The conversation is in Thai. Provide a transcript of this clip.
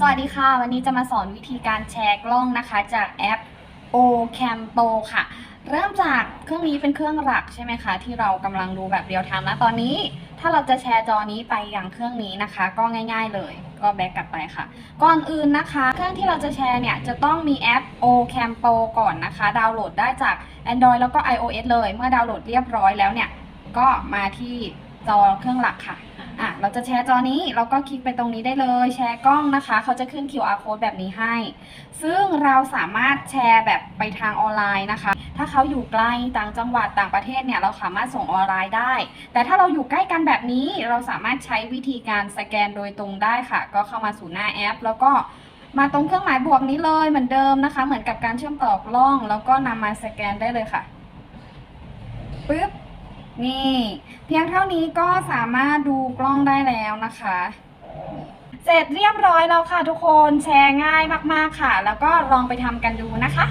สวัสดีค่ะ วันนี้จะมาสอนวิธีการแชร์กล้องนะคะจากแอป o c a m p o ค่ะ เริ่มจากเครื่องนี้เป็นเครื่องหลักใช่ไหมคะ ที่เรากำลังดูแบบเรียลไทม์นะตอนนี้ ถ้าเราจะแชร์จอนี้ไปยังเครื่องนี้นะคะ ก็ง่าย ๆ เลยก็แบ็กกลับไปค่ะ ก่อนอื่นนะคะ เครื่องที่เราจะแชร์เนี่ย จะต้องมีแอป o c a m p o ก่อนนะคะ ดาวน์โหลดได้จาก Android แล้วก็ iOS เลย เมื่อดาวน์โหลดเรียบร้อยแล้วเนี่ยก็มาที่จอเครื่องหลักค่ะอะ เราจะแชร์จอนี้เราก็คลิกไปตรงนี้ได้เลย แชร์กล้องนะคะ เขาจะขึ้น QR code แบบนี้ให้ ซึ่งเราสามารถแชร์แบบไปทางออนไลน์นะคะ ถ้าเขาอยู่ไกลต่างจังหวัดต่างประเทศเนี่ยเราสามารถส่งออนไลน์ได้ แต่ถ้าเราอยู่ใกล้กันแบบนี้เราสามารถใช้วิธีการสแกนโดยตรงได้ค่ะ ก็เข้ามาสู่หน้าแอป แล้วก็มาตรงเครื่องหมายบวกนี้เลยเหมือนเดิมนะคะ เหมือนกับการเชื่อมต่อกล้อง แล้วก็นำมาสแกนได้เลยค่ะปึ๊บ นี่ เพียงเท่านี้ก็สามารถดูกล้องได้แล้วนะคะ เสร็จเรียบร้อยแล้วค่ะทุกคนแชร์ง่ายมากๆค่ะ แล้วก็ลองไปทำกันดูนะคะ